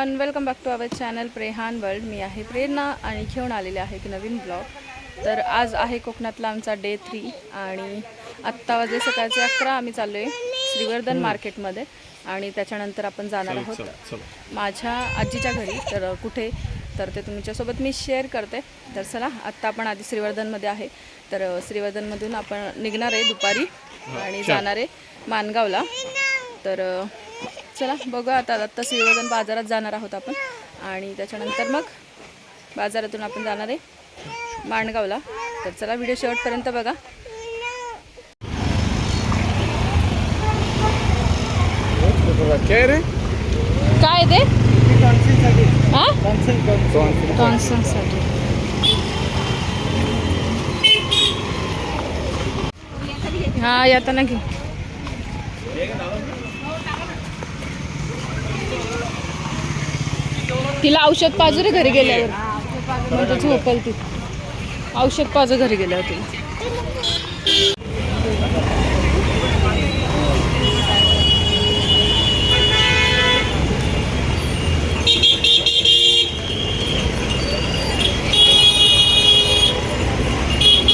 Everyone welcome back to our channel Prehan world मी आहे प्रेरणा आणि घेऊन आलेले आहे एक नवीन ब्लॉग तर आज आहे कोकणातला आमचा डे थ्री आणि आत्ता वाजे सकाळचे अकरा. आम्ही चाललो आहे श्रीवर्धन मार्केटमध्ये आणि त्याच्यानंतर आपण जाणार आहोत माझ्या आजीच्या घरी. तर कुठे? तर ते तुमच्यासोबत मी शेअर करते. तर चला आत्ता आपण आधी श्रीवर्धनमध्ये आहे. तर श्रीवर्धनमधून आपण निघणार आहे दुपारी आणि जाणार आहे मानगावला. तर चला बघू आता आत्ता श्रीवर्धन बाजारात जाणार आहोत आपण. आणि त्याच्यानंतर मग बाजारातून आपण जाणार आहे माणगावला. तर चला व्हिडिओ शेवटपर्यंत बघा. काय ते? हां? टॉन्सनसाठी हां येताना घे. तिला औषध पाजू रे घरी गेल्यावर. म्हणजे झोपल ती. औषध पाजू घरी गेल्यावर तिला.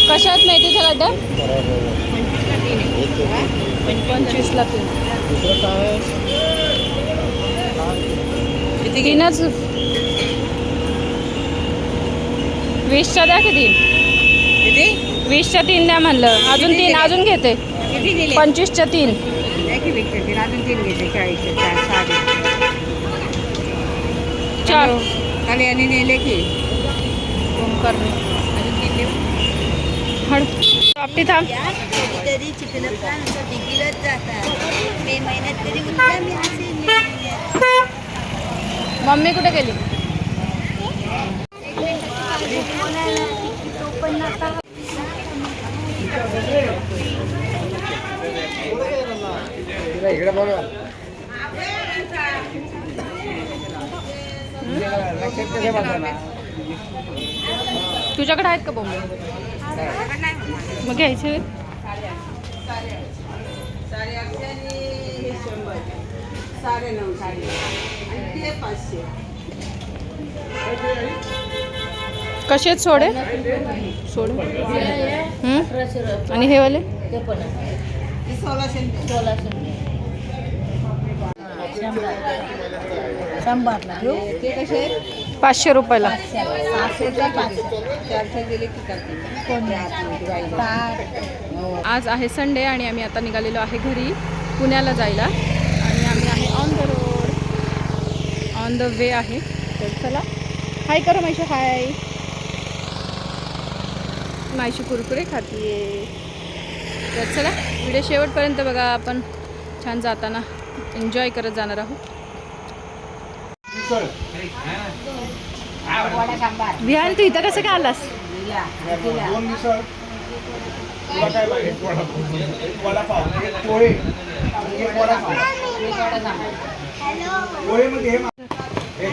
कशात मेथीच्या गड्ड्या पंचवीसला तीन तीनच वीसच्या द्या किती? किती? वीसच्या तीन द्या म्हणलं. अजून तीन अजून घेते. किती दिले? पंचवीसच्या तीन. एक विकते तीन अजून तीन घेते. चाळीसचे चार सहा चार. काल यांनी नेले की? ओंकार. अजून तीन देऊ? हड आपली थांब. कधीतरी चिखलं पण डिगीलाच जातात मे महिन्यात तरी उठला मी असे मे महिन्यात मम्मी कुठे गेली? तुझ्याकडे आहेत का बोंबे? मग घ्यायचे. साडे नऊ साडे आणि ते पाचशे कसे आहेत सोडे? सोडे? आणि हे वाले? ते सोळाशे शंभरला घेऊ ते कसे पाचशे रुपयाला. आज आहे संडे आणि आम्ही आता निघालेलो आहे घरी पुण्याला जायला. आणि आम्ही आहे on the road on the way आहे. तर चला. हाय करा माहिशी हाय मायशी कुरकुरे खातीये. तर चला व्हिडिओ शेवटपर्यंत बघा आपण छान जाताना. एन्जॉय करत जाणार आहोत. विहान तू इथं कसं काय आलास? एक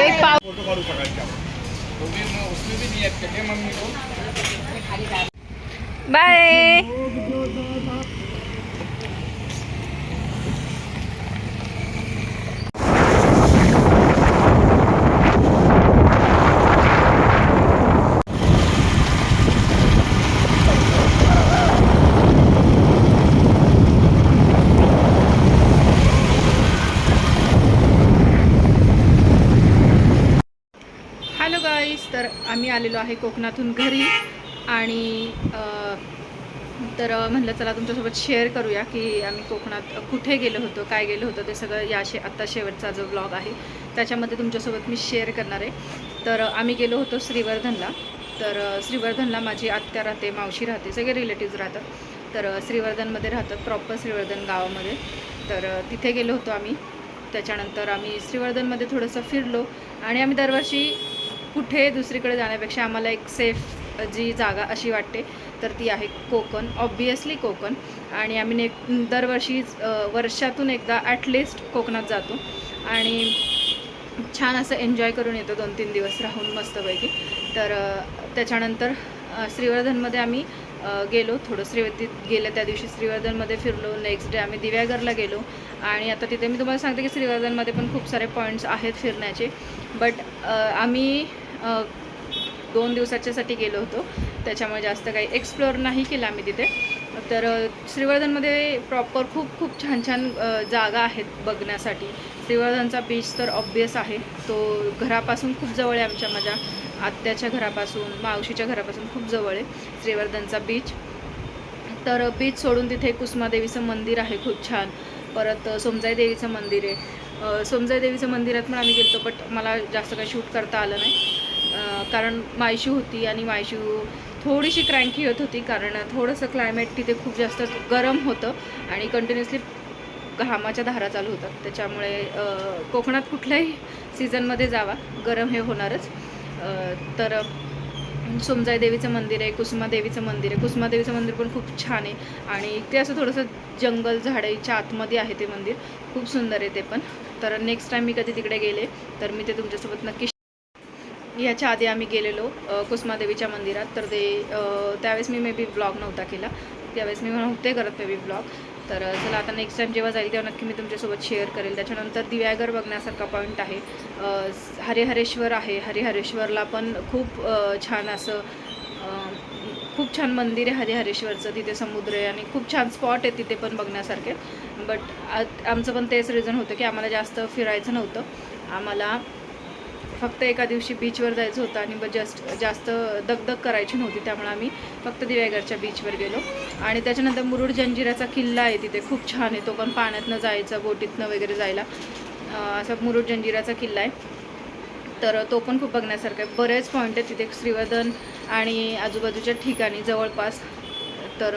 एक पाव फोटो काढू सकाळच्या बाय तर आम्ही आलेलो आहे कोकणातून घरी. आणि तर म्हणलं चला तुमच्यासोबत शेअर करूया की आम्ही कोकणात कुठे गेलो होतो काय गेलो होतो ते सगळं या शे आत्ता शेवटचा जो ब्लॉग आहे त्याच्यामध्ये तुमच्यासोबत मी शेअर करणार आहे. तर आम्ही गेलो होतो श्रीवर्धनला. तर श्रीवर्धनला माझी आत्या राहते मावशी राहते सगळे रिलेटिव्ज राहतात. तर श्रीवर्धनमध्ये राहतात प्रॉपर श्रीवर्धन गावामध्ये. तर तिथे गेलो होतो आम्ही. त्याच्यानंतर आम्ही श्रीवर्धनमध्ये थोडंसं फिरलो आणि आम्ही दरवर्षी कुठे दुसरीकडे जाण्यापेक्षा आम्हाला एक सेफ जी जागा अशी वाटते तर ती आहे कोकण. ऑब्वियसली कोकण. आणि आम्ही ने दरवर्षी वर्षातून एकदा ॲटलिस्ट कोकणात जातो. आणि छान असं एन्जॉय करून येतो दोन तीन दिवस राहून मस्तपैकी. तर त्याच्यानंतर श्रीवर्धनमध्ये आम्ही गेलो. थोडं श्रीवर्तीत गेलं त्या दिवशी श्रीवर्धनमध्ये फिरलो. नेक्स्ट डे आम्ही दिव्यागरला गेलो. आणि आता तिथे मी तुम्हाला सांगते की श्रीवर्धनमध्ये पण खूप सारे पॉईंट्स आहेत फिरण्याचे. बट आम्ही दोन दिवसाच्यासाठी गेलो होतो. त्याच्यामुळे जास्त काही एक्सप्लोअर नाही केलं आम्ही तिथे. तर श्रीवर्धनमध्ये प्रॉपर खूप खूप छान छान जागा आहेत बघण्यासाठी. श्रीवर्धनचा बीच तर ऑब्वियस आहे. तो घरापासून खूप जवळ आहे आमच्या माझ्या आत्याच्या घरापासून मावशीच्या घरापासून खूप जवळ आहे श्रीवर्धनचा बीच तर बीच सोडून तिथे कुसुमादेवीचं मंदिर आहे खूप छान. परत सोमजाई देवीचं मंदिर आहे. सोमजाई देवीचं मंदिरात पण आम्ही गेलो बट मला जास्त काही शूट करता आलं नाही. कारण मायशू होती आणि मायशू थोडीशी क्रँकी होत होती कारण थोडंसं क्लायमेट तिथे खूप जास्त गरम होतं आणि कंटिन्युअसली घामाच्या धारा चालू होतात. त्याच्यामुळे कोकणात कुठल्याही सीझनमध्ये जावा. गरम हे होणारच. तर सोमजाई देवीचं मंदिर आहे कुसुमा देवीचं मंदिर आहे. कुसुमा देवीचं मंदिर पण खूप छान आहे. आणि ते असं थोडंसं जंगल झाडाच्या आतमध्ये आहे ते मंदिर. खूप सुंदर आहे ते पण. तर नेक्स्ट टाईम मी कधी तिकडे गेले तर मी ते तुमच्यासोबत नक्की ह्याच्या आधी आम्ही गेलेलो कुसमादेवीच्या कुसुमादेवीच्या मंदिरात. तर ते त्यावेळेस मी मे बी ब्लॉग नव्हता केला. त्यावेळेस मी नव्हते करत मे बी ब्लॉग तर चला आता नेक्स्ट टाईम जेव्हा जाईल तेव्हा नक्की मी तुमच्यासोबत शेअर करेल. त्याच्यानंतर दिव्यागर बघण्यासारखा पॉईंट आहे. हरिहरेश्वर आहे. हरिहरेश्वरला पण खूप छान असं खूप छान मंदिर आहे हरिहरेश्वरचं. तिथे समुद्र आहे आणि खूप छान स्पॉट आहे तिथे पण बघण्यासारखे. बट आमचं पण तेच रिझन होतं की आम्हाला जास्त फिरायचं नव्हतं. आम्हाला फक्त एका दिवशी बीचवर जायचं होतं आणि मग जस्ट जास्त दगदग करायची नव्हती त्यामुळे आम्ही फक्त दिव्यागरच्या बीचवर गेलो. आणि त्याच्यानंतर मुरुड जंजिराचा किल्ला आहे तिथे खूप छान आहे तो पण पाण्यातनं जायचं बोटीतनं वगैरे जायला. असा मुरुड जंजिराचा किल्ला आहे. तर तो पण खूप बघण्यासारखा आहे. बरेच पॉईंट आहेत तिथे श्रीवर्धन आणि आजूबाजूच्या ठिकाणी जवळपास. तर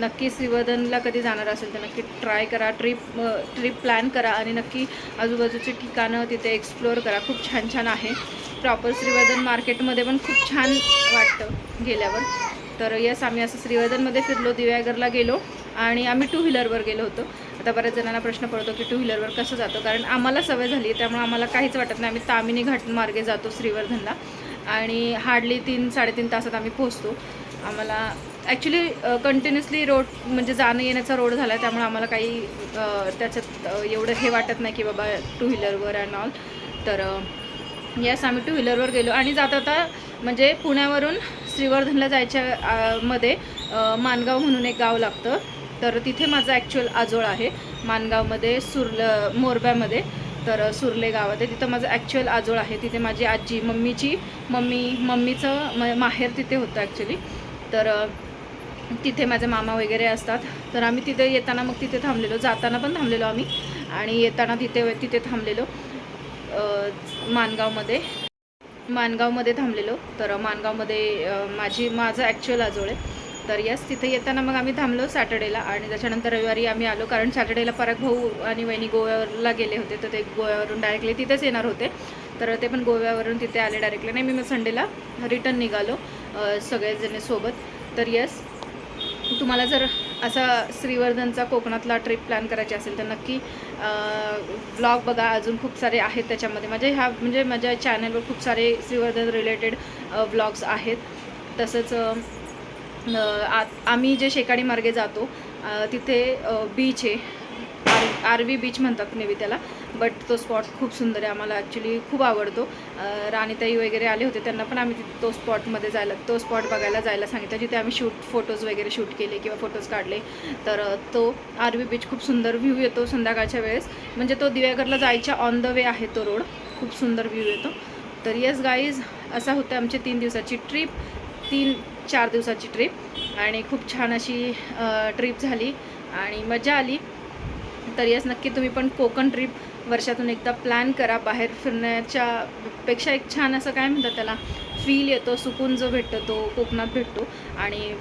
नक्की श्रीवर्धनला कधी जाणार असेल तर नक्की ट्राय करा ट्रिप ट्रिप प्लॅन करा आणि नक्की आजूबाजूची ठिकाणं तिथे एक्सप्लोअर करा. खूप छान छान आहे. प्रॉपर श्रीवर्धन मार्केटमध्ये पण खूप छान वाटतं गेल्यावर. तर यस आम्ही असं श्रीवर्धनमध्ये फिरलो दिव्यागरला गेलो आणि आम्ही टू व्हीलरवर गेलो होतो. आता बऱ्याच जणांना प्रश्न पडतो की टू व्हीलरवर कसं जातो? कारण आम्हाला सवय झाली आहे त्यामुळे आम्हाला काहीच वाटत नाही. आम्ही तामिनी घाट मार्गे जातो श्रीवर्धनला आणि हार्डली तीन साडेतीन तासात आम्ही पोहोचतो. आम्हाला ॲक्च्युली कंटिन्युअसली रोड म्हणजे जाणं येण्याचा रोड झाला आहे त्यामुळे आम्हाला काही uh, त्याच्यात uh, एवढं हे वाटत नाही की बाबा टू व्हीलरवर अँड ऑल तर uh, यस आम्ही टू व्हीलरवर गेलो. आणि जाता आता म्हणजे पुण्यावरून श्रीवर्धनला जायच्या मध्ये मानगाव म्हणून एक गाव लागतं. तर तिथे माझं ॲक्च्युअल आजोळ आहे. मानगावमध्ये सुरल मोरब्यामध्ये तर सुरले गावात आहे. तिथं माझं ॲक्च्युअल आजोळ आहे. तिथे माझी आजी मम्मीची मम्मी मम्मीचं म माहेर तिथे होतं ॲक्च्युली तर तिथे माझे मामा वगैरे असतात. तर आम्ही तिथे येताना मग तिथे थांबलेलो. जाताना पण थांबलेलो आम्ही. आणि येताना तिथे तिथे थांबलेलो. मानगावमध्ये मानगावमध्ये थांबलेलो. तर मानगावमध्ये माझी माझं ॲक्च्युअल आजोळ आहे. तर यस तिथे येताना मग आम्ही थांबलो सॅटर्डेला. आणि त्याच्यानंतर रविवारी आम्ही आलो. कारण सॅटर्डेला पराग भाऊ आणि वहिनी गोव्याला गेले होते. तर ते गोव्यावरून डायरेक्टली तिथेच येणार होते. तर ते पण गोव्यावरून तिथे आले डायरेक्टली नाही मी मग संडेला रिटर्न निघालो सगळेजण सोबत. तर यस तुम्हाला जर असा श्रीवर्धनचा कोकणातला ट्रिप प्लॅन करायची असेल तर नक्की ब्लॉग बघा. अजून खूप सारे आहेत त्याच्यामध्ये. माझे ह्या म्हणजे माझ्या चॅनलवर खूप सारे श्रीवर्धन रिलेटेड ब्लॉग्स आहेत. तसंच आ- आम्ही जे शेकाडी मार्गे जातो तिथे बीच आहे. आर आर्वी बीच म्हणतात मे त्याला. बट तो स्पॉट खूप सुंदर आहे आम्हाला ॲक्च्युली खूप आवडतो. राणीताई वगैरे आले होते त्यांना पण आम्ही तो स्पॉटमध्ये जायला तो स्पॉट बघायला जायला सांगितलं जिथे आम्ही शूट फोटोज वगैरे शूट केले किंवा फोटोज काढले. तर तो आर व्ही बीच खूप सुंदर व्ह्यू येतो संध्याकाळच्या वेळेस. म्हणजे तो दिव्यागरला जायच्या ऑन द वे आहे तो रोड खूप सुंदर व्ह्यू येतो. तर येस गाईज असा होतं आमची तीन दिवसाची ट्रिप तीन चार दिवसाची ट्रिप आणि खूप छान अशी ट्रिप झाली. आणि मजा आली. तर यस नक्की तुम्ही पण कोकण ट्रिप वर्षातून एकदा प्लॅन करा. बाहेर फिरण्याच्या पेक्षा एक छान असं काय म्हणतात त्याला फील येतो सुकून जो भेटतो तो कोकणात भेटतो. आणि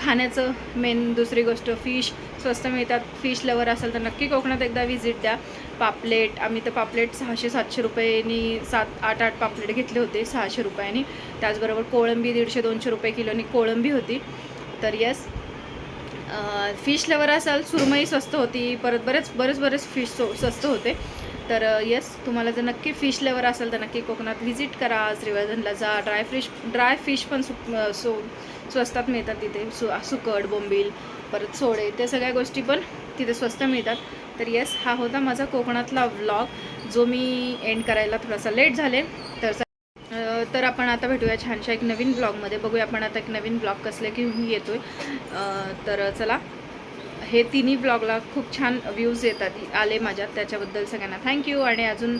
खाण्याचं मेन दुसरी गोष्ट फिश स्वस्त मिळतात. फिश लवर असेल तर नक्की कोकणात एकदा व्हिजिट द्या. पापलेट आम्ही तर पापलेट सहाशे सातशे रुपयांनी सात आठ आठ पापलेट घेतले होते सहाशे रुपयांनी. त्याचबरोबर कोळंबी दीडशे दोनशे रुपये किलोनी कोळंबी होती. तर यस फिश लवर असाल सुरमई स्वस्त होती परत बरेच बरेच बरेच फिश सो स्वस्त होते. तर येस तुम्हाला जर नक्की फिश लेवर असेल तर नक्की कोकणात व्हिजिट करा श्रीवर्धनला जा. ड्राय फिश ड्राय फिश पण सु सो स्वस्तात मिळतात तिथे. सु सुकट बोंबील परत सोडे त्या सगळ्या गोष्टी पण तिथे स्वस्त मिळतात. तर येस हा होता माझा कोकणातला व्लॉग जो मी एंड करायला थोडासा लेट झाले. तर आपण आता भेटूया छानशा एक नवीन ब्लॉगमध्ये. बघूया आपण आता एक नवीन ब्लॉग कसले घेऊन येतो आहे तर चला हे तिन्ही ब्लॉगला खूप छान व्ह्यूज येतात आले माझ्यात त्याच्याबद्दल सगळ्यांना थँक्यू आणि अजून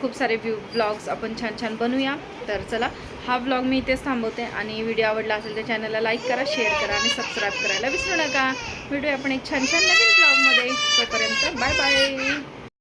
खूप सारे व्ह्यू ब्लॉग्स आपण छान छान बनवूया. तर चला हा ब्लॉग मी इथेच थांबवते. आणि व्हिडिओ आवडला असेल तर चॅनलला लाईक करा शेअर करा आणि सबस्क्राईब करायला विसरू नका. भेटूया आपण एक छान छान नवीन ब्लॉगमध्ये. तोपर्यंत बाय बाय.